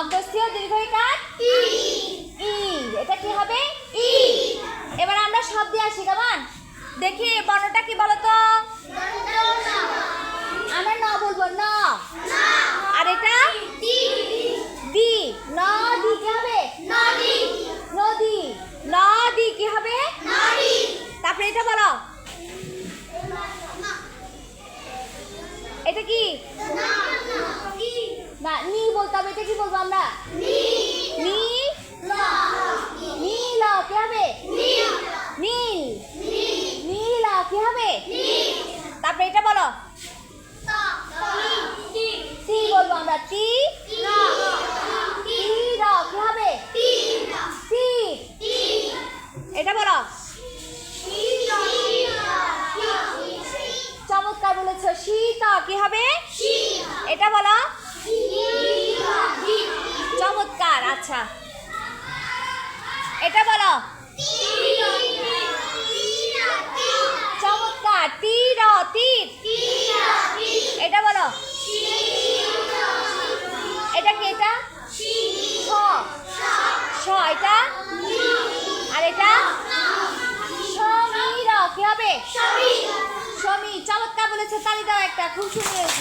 অন্তস্থীয় দীর্ঘইকার ই। এটা কি হবে? ই। এবার আমরা শব্দে আসি কেমন? দেখি বর্ণটা কি বলতো? আমরা ন বলব ন। আর এটা? দি। ন দি কি হবে? নদী নদী কি হবে? তারপরে এটা বলো। এটা কি না নি বলতে বলব আমরা? নি, নীল, কি হবে? নীল নীল, কি হবে? তারপরে এটা বলো। তি বলব আমরা, তি কি হবে? তি, এটা বলো। চমৎকার বলেছ, শীত, কি হবে? এটা বলো। আচ্ছা। এটা বলো। চমৎকার। তীর তীর। এটা বলো। এটা কি এটা? ছ এটা? আর এটা? সমীর। কি হবে? সমী চমৎকার বলেছে, তালি দাও একটা, খুব সুন্দর